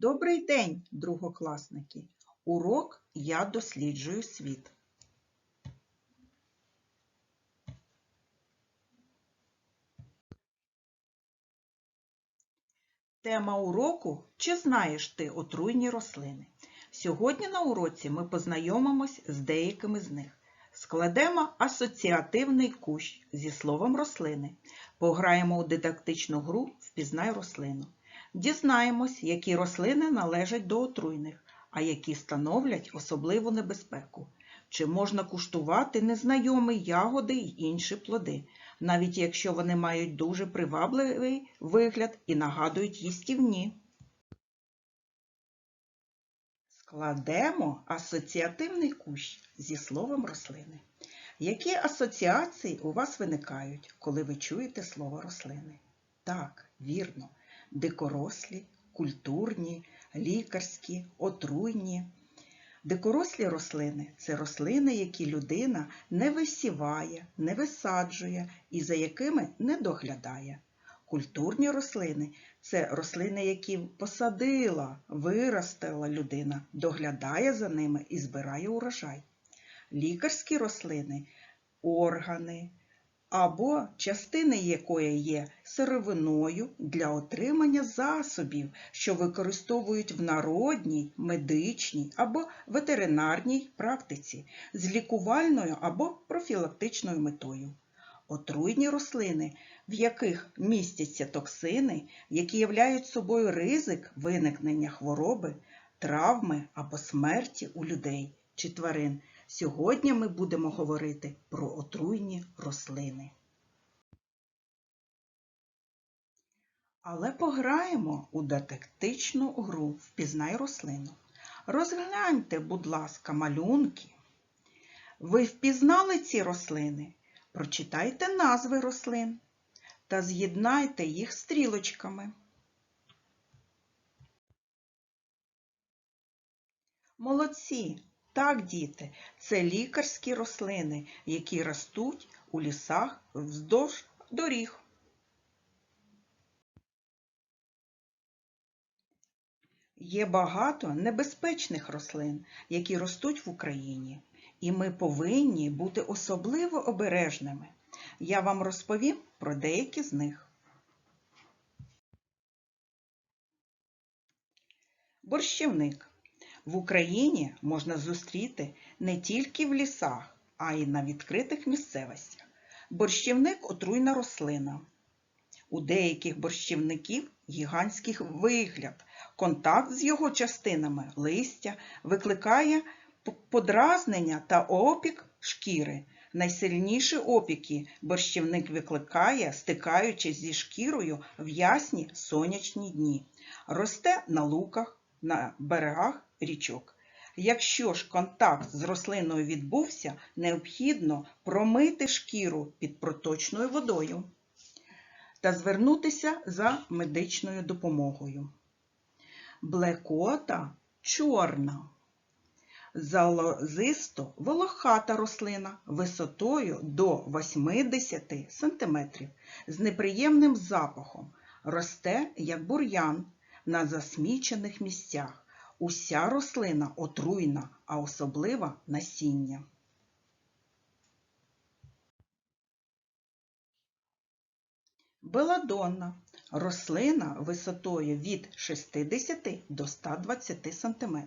Добрий день, другокласники! Урок Я досліджую світ. Тема уроку Чи знаєш ти отруйні рослини? Сьогодні на уроці ми познайомимось з деякими з них. Складемо асоціативний кущ зі словом рослини. Пограємо у дидактичну гру Впізнай рослину. Дізнаємось, які рослини належать до отруйних, а які становлять особливу небезпеку. Чи можна куштувати незнайомі ягоди й інші плоди, навіть якщо вони мають дуже привабливий вигляд і нагадують їстівні. Складемо асоціативний кущ зі словом рослини. Які асоціації у вас виникають, коли ви чуєте слово рослини? Так, вірно, дикорослі, культурні, лікарські, отруйні. Дикорослі рослини це рослини, які людина не висіває, не висаджує і за якими не доглядає. Культурні рослини це рослини, які посадила, виростила людина, доглядає за ними і збирає урожай. Лікарські рослини органи або частини якої є сировиною для отримання засобів, що використовують в народній, медичній або ветеринарній практиці з лікувальною або профілактичною метою. Отруйні рослини, в яких містяться токсини, які являють собою ризик виникнення хвороби, травми або смерті у людей чи тварин. Сьогодні ми будемо говорити про отруйні рослини. Але пограємо у детектичну гру Впізнай рослину. Розгляньте, будь ласка, малюнки. Ви впізнали ці рослини? Прочитайте назви рослин та з'єднайте їх стрілочками. Молодці! Так, діти, це лікарські рослини, які ростуть у лісах вздовж доріг. Є багато небезпечних рослин, які ростуть в Україні, і ми повинні бути особливо обережними. Я вам розповім про деякі з них. Борщівник. В Україні можна зустріти не тільки в лісах, а й на відкритих місцевостях. Борщівник отруйна рослина. У деяких борщівників гігантський вигляд. Контакт з його частинами листя викликає подразнення та опік шкіри. Найсильніші опіки борщівник викликає, стикаючись зі шкірою в ясні сонячні дні. Росте на луках, на берегах річок. Якщо ж контакт з рослиною відбувся, необхідно промити шкіру під проточною водою та звернутися за медичною допомогою. Блекота чорна, залозисто волохата рослина висотою до 80 см з неприємним запахом, росте як бур'ян на засмічених місцях. Уся рослина отруйна, а особливо насіння. Беладонна рослина висотою від 60 до 120 см.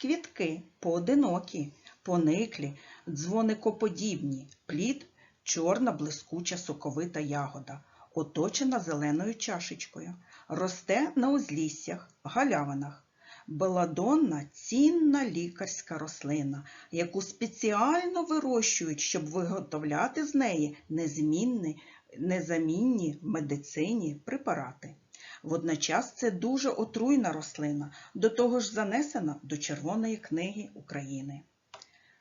Квітки поодинокі, пониклі, дзвоникоподібні, плід чорна блискуча соковита ягода, оточена зеленою чашечкою, росте на узліссях, галявинах. Беладонна цінна лікарська рослина, яку спеціально вирощують, щоб виготовляти з неї незмінні, незамінні в медицині препарати. Водночас це дуже отруйна рослина, до того ж занесена до Червоної книги України.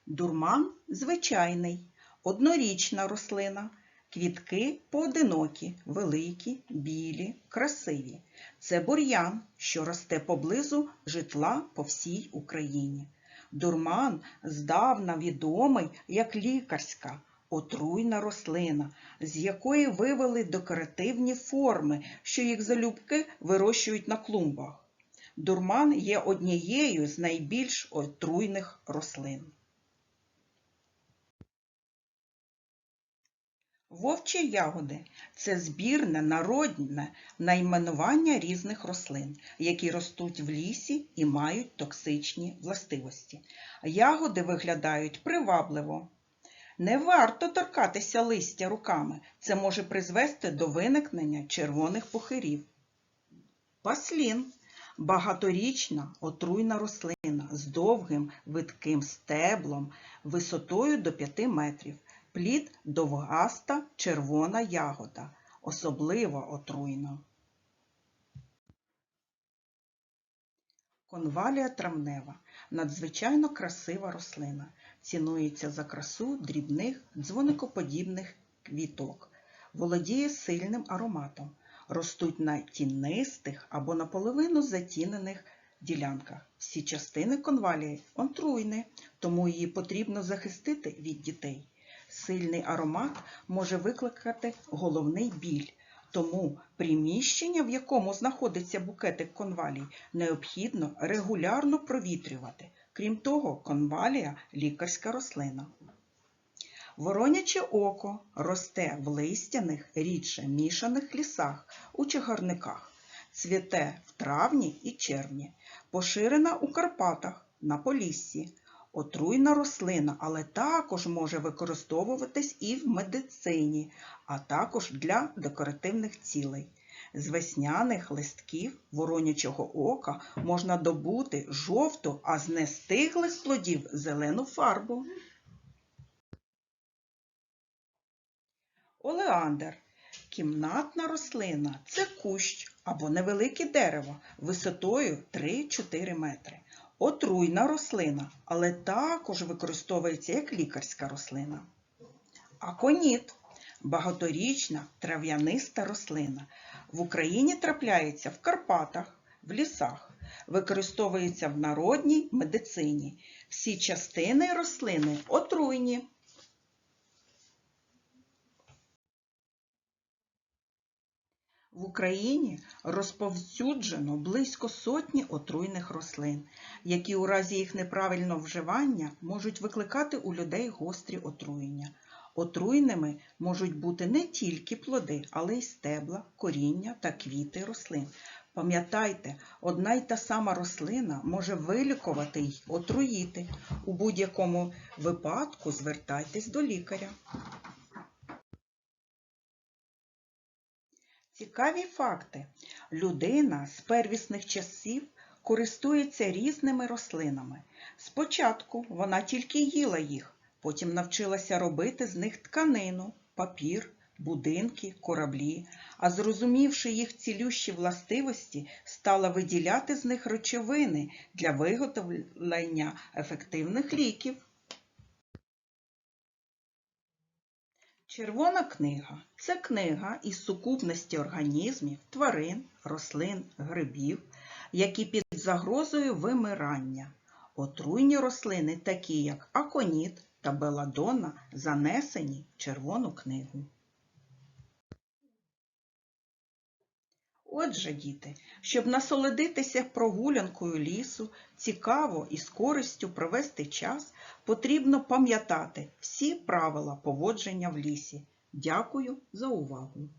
Дурман звичайний, однорічна рослина. Квітки поодинокі, великі, білі, красиві. Це бур'ян, що росте поблизу житла по всій Україні. Дурман здавна відомий як лікарська, отруйна рослина, з якої вивели декоративні форми, що їх залюбки вирощують на клумбах. Дурман є однією з найбільш отруйних рослин. Вовчі ягоди це збірне народне найменування різних рослин, які ростуть в лісі і мають токсичні властивості. Ягоди виглядають привабливо. Не варто торкатися листя руками, це може призвести до виникнення червоних пухирів. Паслін багаторічна отруйна рослина з довгим видким стеблом висотою до 5 метрів. Плід довгаста червона ягода, особливо отруйна. Конвалія травнева надзвичайно красива рослина. Цінується за красу дрібних дзвоникоподібних квіток. Володіє сильним ароматом. Ростуть на тінистих або наполовину затінених ділянках. Всі частини конвалії отруйні, тому її потрібно захистити від дітей. Сильний аромат може викликати головний біль, тому приміщення, в якому знаходиться букетик конвалій, необхідно регулярно провітрювати. Крім того, конвалія лікарська рослина. Вороняче око росте в листяних, рідше мішаних лісах у чагарниках, цвіте в травні і червні, поширена у Карпатах, на Поліссі. Отруйна рослина, але також може використовуватись і в медицині, а також для декоративних цілей. З весняних листків воронячого ока можна добути жовту, а з нестиглих плодів зелену фарбу. Олеандр кімнатна рослина це кущ або невелике дерево висотою 3-4 метри. Отруйна рослина, але також використовується як лікарська рослина. Аконіт багаторічна трав'яниста рослина. В Україні трапляється в Карпатах, в лісах, використовується в народній медицині. Всі частини рослини отруйні. В Україні розповсюджено близько сотні отруйних рослин, які у разі їх неправильного вживання можуть викликати у людей гострі отруєння. Отруйними можуть бути не тільки плоди, але й стебла, коріння та квіти рослин. Пам'ятайте, одна й та сама рослина може вилікувати й отруїти. У будь-якому випадку звертайтесь до лікаря. Цікаві факти. Людина з первісних часів користується різними рослинами. Спочатку вона тільки їла їх, потім навчилася робити з них тканину, папір, будинки, кораблі, а зрозумівши їх цілющі властивості, стала виділяти з них речовини для виготовлення ефективних ліків. Червона книга це книга із сукупності організмів, тварин, рослин, грибів, які під загрозою вимирання. Отруйні рослини, такі як аконіт та беладона, занесені в червону книгу. Отже, діти, щоб насолодитися прогулянкою лісу, цікаво і з користю провести час, потрібно пам'ятати всі правила поводження в лісі. Дякую за увагу!